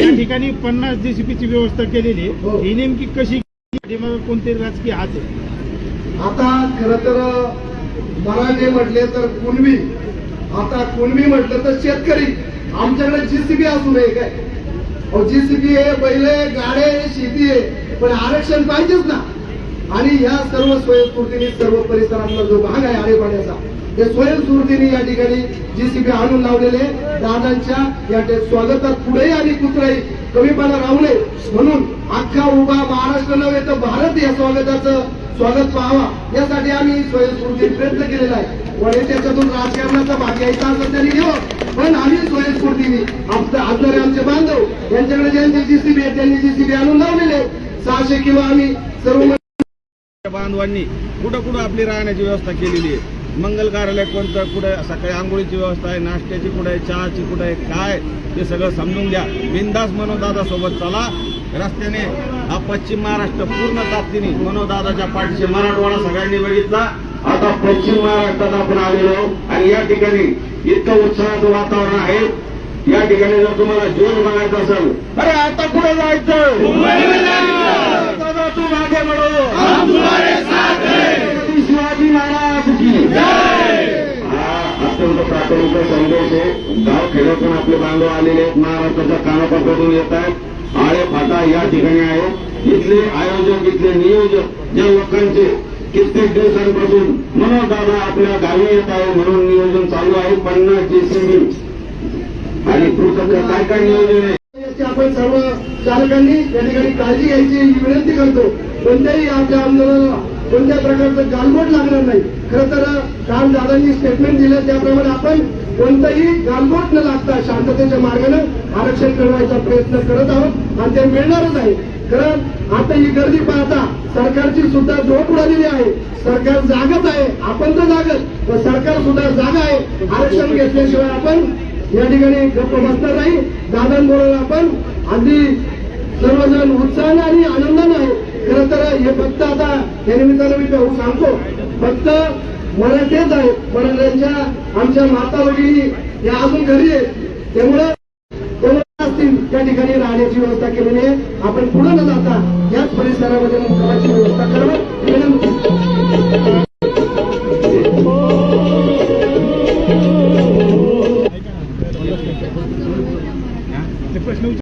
या ठिकाणी पन्नास जेसीपीची व्यवस्था केलेली हो. आहे. ही. नेमकी कशी कोणते राजकीय हात आहे आता खर तर मराठे म्हटले तर कुणबी आता कुणबी म्हटलं तर शेतकरी. आमच्याकडे जीसीबी असू नये काय जीसीबी आहे. बैले गाडे शेती आहे. पण आरक्षण पाहिजेच ना. आणि ह्या सर्व स्वयंस्फूर्तीने सर्व परिसरातला जो भाग आहे आळेपाड्याचा ते स्वयंस्फूर्तीने या ठिकाणी जीसीबी आणून लावलेले दादांच्या या स्वागतात पुढेही आणि कुठलाही कमीपणा राहू नये म्हणून अख्खा उभा महाराष्ट्र नव्हे तर भारत या स्वागताचं स्वागत पाहावा. यासाठी आम्ही स्वयंस्फूर्ती प्रयत्न केलेला आहे. पण त्याच्यातून राजकारणाचा भाग घ्यायचा असं त्यांनी घेऊ पण आम्ही स्वयंस्फूर्तीने आमचं आजणारे आमचे बांधव. यांच्याकडे ज्यांची जीसीबी आहे त्यांनी जीसीबी आणून लावलेले आहे. सहाशे किंवा आम्ही सर्व बांधवांनी कुठं कुठं आपली राहण्याची व्यवस्था केलेली आहे. मंगल कार्यालय कोणतं कुठं सकाळी आंघोळीची व्यवस्था आहे नाश्त्याची कुठं आहे चहाची कुठं आहे काय ते सगळं समजून घ्या. बिंदास मनोदादा सोबत चला. रस्त्याने हा पश्चिम महाराष्ट्र पूर्ण ताकदीने मनोदादाच्या पाठीशी मराठवाडा सगळ्यांनी बघितला. आता पश्चिम महाराष्ट्रात आपण आलेलो आहोत. आणि या ठिकाणी इतकं उत्साहाचं वातावरण आहे. या ठिकाणी जर तुम्हाला जोर बघायचा असेल अरे आता कुठे जायचं? संदेश आहे. गाव खेड्यातून आपले बांधव आलेले आहेत. महाराष्ट्राच्या कानापासून येत आहेत. आळे फाटा या ठिकाणी आहे. इथले आयोजक इथले नियोजक ज्या लोकांचे कित्येक दिवसांपासून मनोज दादा आपल्या गावी येत आहे म्हणून नियोजन चालू आहे. पन्नास जेसीबी आणि कृतज्ञ काय काय नियोजन आहे. आपण सर्व चालकांनी या ठिकाणी काळजी घ्यायची ही विनंती करतो. कोणत्याही आपल्या आंदोलनाला कोणत्या प्रकारचं गालबोट लागणार नाही. खरं तर काल दादांनी स्टेटमेंट दिलं. त्याप्रमाणे आपण कोणतंही गालबोट न लागता शांततेच्या मार्गानं आरक्षण मिळवायचा प्रयत्न करत आहोत आणि ते मिळणारच आहे. कारण आता ही गर्दी पाहता सरकारची सुद्धा झोप उडालेली आहे. सरकार जागत आहे. आपण तर जागत पण सरकार सुद्धा जागा आहे. आरक्षण घेतल्याशिवाय आपण या ठिकाणी गप्प बसणार नाही. दादांबरोबर आपण अगदी सर्वजण उत्साहाने आणि आनंदाने आहे. खरं तर हे फक्त आता या निमित्तानं मी सांगतो फक्त मराठेच आहे. मराठ्यांच्या आमच्या माता भगिनी या अजून घरी आहेत. त्यामुळे असतील त्या ठिकाणी राहण्याची व्यवस्था केलेली आहे. आपण पुढे न जाता याच परिसरामध्ये मुक्कामाची व्यवस्था करावं.